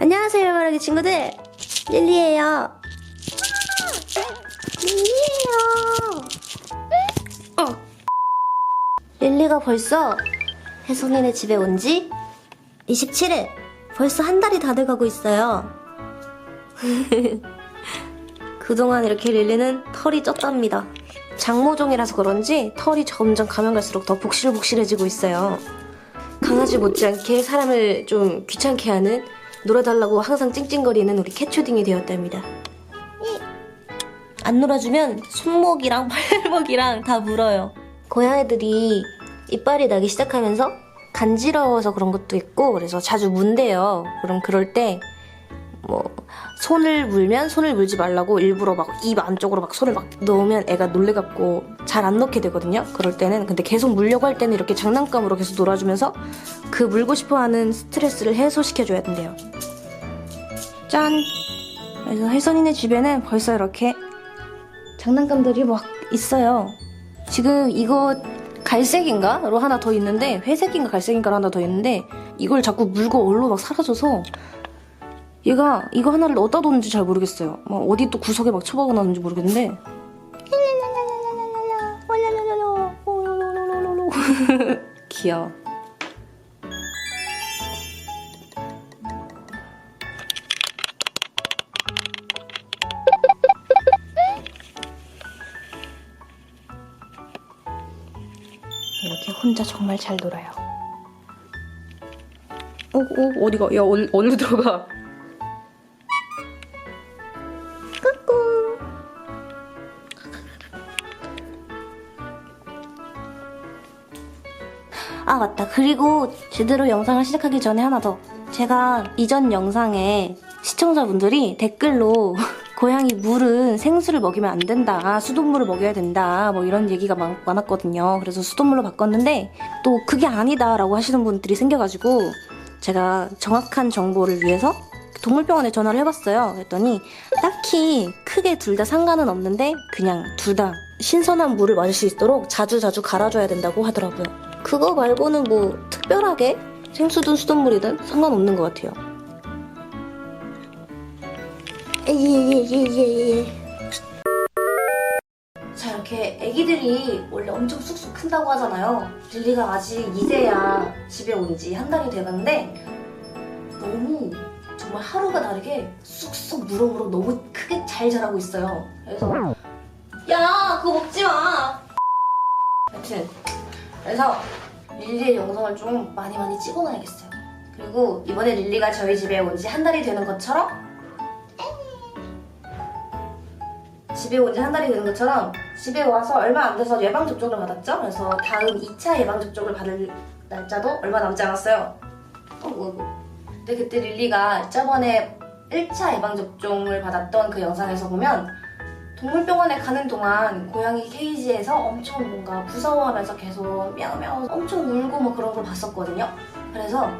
안녕하세요, 여러분 친구들. 릴리예요. 릴리예요. 어. 릴리가 벌써 혜선이네 집에 온 지 27일. 벌써 한 달이 다 돼가고 있어요. 그동안 이렇게 릴리는 털이 쪘답니다. 장모종이라서 그런지 털이 점점 가면 갈수록 더 복실복실해지고 있어요. 강아지 못지않게 사람을 좀 귀찮게 하는 놀아달라고 항상 찡찡거리는 우리 캣초딩이 되었답니다. 안 놀아주면 손목이랑 팔목이랑 다 물어요. 고양이들이 이빨이 나기 시작하면서 간지러워서 그런 것도 있고 그래서 자주 문대요. 그럼 그럴 때 뭐 손을 물면 손을 물지 말라고 일부러 막 입 안쪽으로 막 손을 막 넣으면 애가 놀래갖고 잘 안 넣게 되거든요. 그럴 때는 근데 계속 물려고 할 때는 이렇게 장난감으로 계속 놀아주면서 그 물고 싶어하는 스트레스를 해소시켜줘야 된대요. 짠. 그래서 혜선이네 집에는 벌써 이렇게 장난감들이 막 있어요. 지금 이거 갈색인가로 하나 더 있는데 회색인가 갈색인가로 하나 더 있는데 이걸 자꾸 물고 얼로 막 사라져서 얘가 이거 하나를 어디다 뒀는지 잘 모르겠어요. 막 어디 또 구석에 막 처박아 놨는지 모르겠는데. 귀여워. 이렇게 혼자 정말 잘 놀아요. 어, 어, 어디가? 야, 어디, 어디로 들어가? 아, 맞다. 그리고 제대로 영상을 시작하기 전에 하나 더. 제가 이전 영상에 시청자분들이 댓글로 고양이 물은 생수를 먹이면 안 된다. 아, 수돗물을 먹여야 된다. 뭐 이런 얘기가 많, 많았거든요. 그래서 수돗물로 바꿨는데 또 그게 아니다 라고 하시는 분들이 생겨가지고 제가 정확한 정보를 위해서 동물병원에 전화를 해봤어요. 그랬더니 딱히 크게 둘 다 상관은 없는데 그냥 둘 다 신선한 물을 마실 수 있도록 자주자주 갈아줘야 된다고 하더라고요. 그거 말고는 뭐 특별하게 생수든 수돗물이든 상관없는 것 같아요. 예예예예. 자 이렇게 애기들이 원래 엄청 쑥쑥 큰다고 하잖아요. 릴리가 아직 이제야 집에 온 지 한 달이 돼갔는데 너무 정말 하루가 다르게 쑥쑥 물어물어 너무 크게 잘 자라고 있어요. 그래서 야 그거 먹지 마. 여튼 그래서 릴리의 영상을 좀 많이 많이 찍어놔야겠어요. 그리고 이번에 릴리가 저희 집에 온 지 한 달이 되는 것처럼 집에 온 지 한 달이 되는 것처럼 집에 와서 얼마 안 돼서 예방접종을 받았죠. 그래서 다음 2차 예방접종을 받을 날짜도 얼마 남지 않았어요. 어이구, 어이구. 근데 그때 릴리가 저번에 1차 예방접종을 받았던 그 영상에서 보면 동물병원에 가는 동안 고양이 케이지에서 엄청 뭔가 무서워하면서 계속 미야미야 엄청 울고 뭐 그런 걸 봤었거든요. 그래서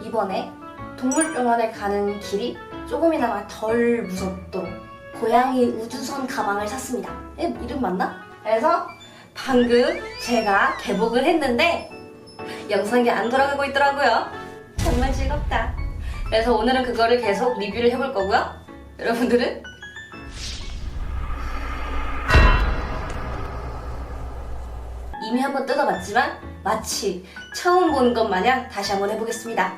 이번에 동물병원에 가는 길이 조금이나마 덜 무섭도록 고양이 우주선 가방을 샀습니다. 에, 이름 맞나? 그래서 방금 제가 개복을 했는데 영상이 안 돌아가고 있더라고요. 정말 즐겁다. 그래서 오늘은 그거를 계속 리뷰를 해볼 거고요. 여러분들은 이미 한번 뜯어봤지만 마치 처음 보는 것 마냥 다시 한번 해보겠습니다.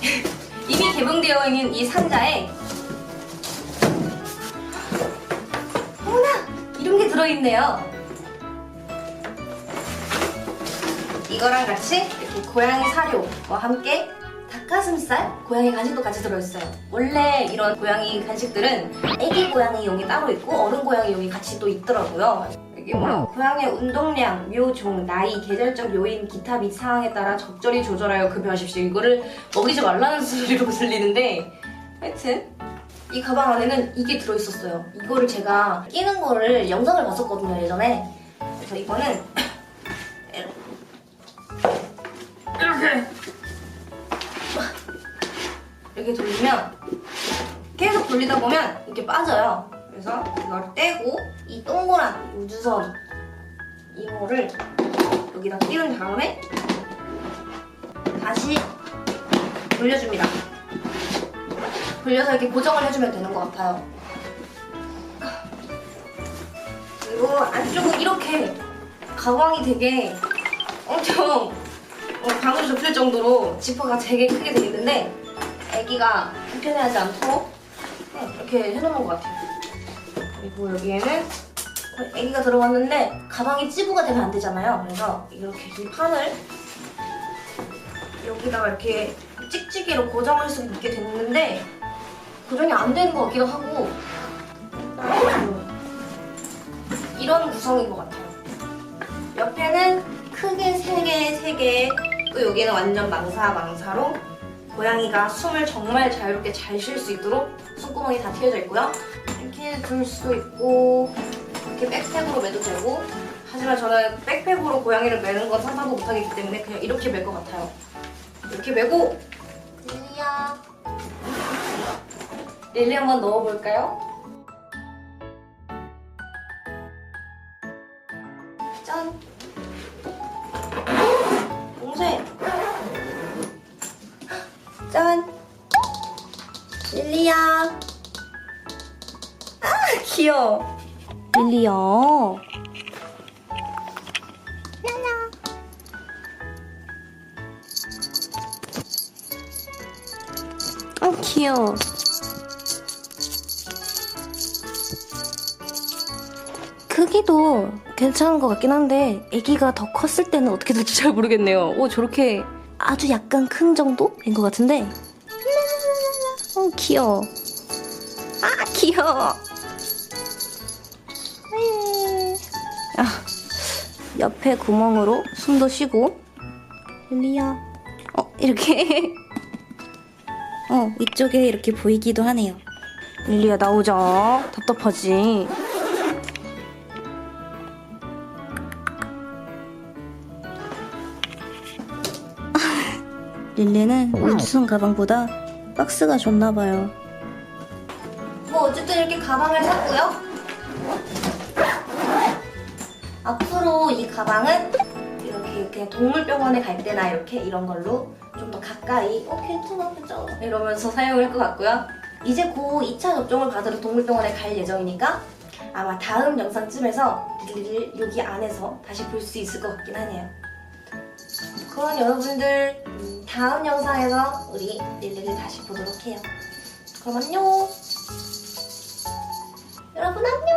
이미 개봉되어 있는 이 상자에 어머나! 이런 게 들어있네요. 이거랑 같이 이렇게 고양이 사료와 함께 닭가슴살, 고양이 간식도 같이 들어있어요. 원래 이런 고양이 간식들은 애기 고양이용이 따로 있고 어른 고양이용이 같이 또 있더라고요. 이게 뭐 고양이의 운동량, 묘종, 나이, 계절적 요인, 기타 및 상황에 따라 적절히 조절하여 급여하십시오. 이거를 먹이지 말라는 소리로 들리는데 하여튼 이 가방 안에는 이게 들어있었어요. 이거를 제가 끼는 거를 영상을 봤었거든요, 예전에. 그래서 이거는 이렇게 이렇게 돌리면 계속 돌리다 보면 이렇게 빠져요. 그래서 이걸 떼고 이 동그란 우주선 이거를 여기다 끼운 다음에 다시 돌려줍니다. 돌려서 이렇게 고정을 해주면 되는 것 같아요. 그리고 안쪽은 이렇게 가방이 되게 엄청 어, 방울 좁힐 정도로 지퍼가 되게 크게 돼 있는데 아기가 불편해하지 않도록 네, 이렇게 해놓은 것 같아요. 그리고 여기에는 아기가 들어갔는데 가방이 찌부가 되면 안 되잖아요. 그래서 이렇게 이 판을 여기다가 이렇게 찍찍이로 고정할 수 있게 됐는데 고정이 안 되는 것 같기도 하고 이런 구성인 것 같아요. 옆에는 크게 세 개, 세 개, 또 여기는 완전 망사, 망사로 고양이가 숨을 정말 자유롭게 잘 쉴 수 있도록 숨구멍이 다 튀어져 있고요. 이렇게 둘 수도 있고 이렇게 백팩으로 매도 되고. 하지만 저는 백팩으로 고양이를 매는 건 상상도 못하기 때문에 그냥 이렇게 맬것 같아요. 이렇게 매고. 릴리야. 릴리 한번 넣어볼까요? 짠. 동생 짠. 릴리야. 아 귀여워. 릴리야 아 귀여워. 크기도 괜찮은 것 같긴 한데 아기가 더 컸을 때는 어떻게 될지 잘 모르겠네요. 오 저렇게 아주 약간 큰 정도인 것 같은데? 어 귀여워. 아 귀여워 옆에 구멍으로 숨도 쉬고 릴리야 어 이렇게 어, 이쪽에 이렇게 보이기도 하네요. 릴리야, 나오자. 답답하지? 릴리는 우주선 가방보다 박스가 좋나봐요. 뭐, 어쨌든 이렇게 가방을 샀고요. 앞으로 이 가방은 이렇게 이렇게 동물병원에 갈 때나 이렇게 이런 걸로 좀 더 가까이 어 괜찮아 괜찮아 이러면서 사용할 것 같고요. 이제 곧 2차 접종을 받으러 동물병원에 갈 예정이니까 아마 다음 영상쯤에서 릴리를 여기 안에서 다시 볼 수 있을 것 같긴 하네요. 그럼 여러분들 음, 다음 영상에서 우리 릴리를 다시 보도록 해요. 그럼 안녕! 여러분 안녕